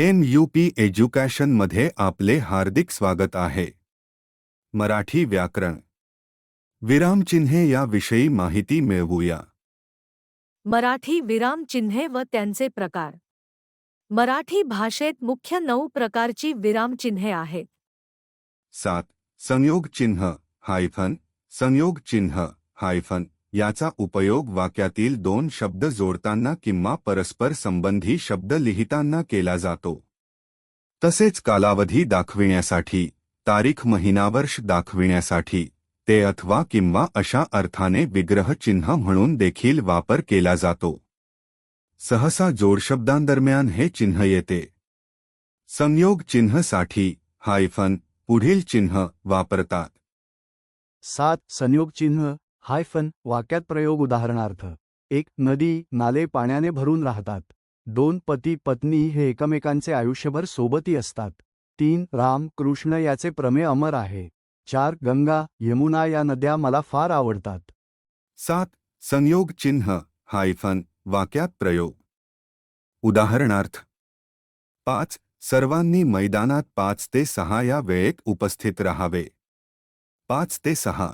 M U P एज्युकेशनमध्ये आपले हार्दिक स्वागत आहे. मराठी व्याकरण. विरामचिन्हे याविषयी माहिती मिळवूया. मराठी विरामचिन्हे व त्यांचे प्रकार. मराठी भाषेत मुख्य नऊ प्रकारची विरामचिन्हे आहेत. सात संयोग चिन्ह हायफन संयोग चिन्ह हायफन. याचा उपयोग वाक्यातील दोन शब्द जोडताना किंवा परस्पर संबंधी शब्द लिहिताना केला जातो. तसेच कालावधी दाखविण्यासाठी तारीख महिनावर्ष दाखविण्यासाठी ते अथवा किंवा अशा अर्थाने विग्रह चिन्ह म्हणून देखील वापर केला जातो. सहसा जोडशब्दांदरम्यान हे चिन्ह येते. संयोग चिन्हसाठी हायफन पुढील चिन्ह वापरतात. सात. संयोग चिन्ह हायफन वाक्यात प्रयोग उदाहरणार्थ एक नदी नाले पाण्याने भरून राहतात. दोन पती पत्नी हे एकमेकांचे आयुष्यभर सोबती असतात. तीन राम कृष्ण याचे प्रमेय अमर आहे. चार गंगा यमुना या नद्या मला फार आवडतात. सात संयोग चिन्ह हायफन वाक्यात प्रयोग. उदाहरणार्थ पाच सर्वांनी मैदानात पाच ते सहा या वेळेत उपस्थित राहावे. पाच ते सहा.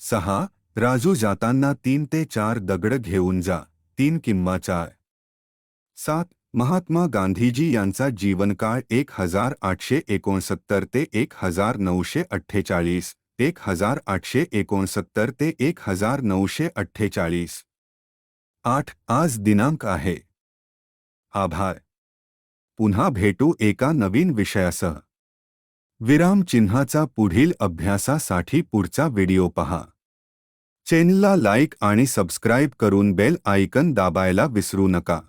सहा, राजू जाताना तीन ते चार दगड घेऊन जा, तीन किंवा चार. सात, महात्मा गांधीजी यांचा जीवनकाळ एक हज़ार आठशे एकोणसत्तर ते एक हज़ार नऊशे अठ्ठेचाळीस, एक हज़ार आठशे एकोणसत्तर ते एक हज़ार नऊशे अठ्ठेचाळीस. आठ, आज दिनांक आहे. आभार. पुन्हा भेटू एका नवीन विषयासह. विराम चिन्हाचा पुढील अभ्यासासाठी पुढचा व्हिडिओ पहा. चॅनलला लाईक आणि सबस्क्राईब करून बेल आयकन दाबायला विसरू नका.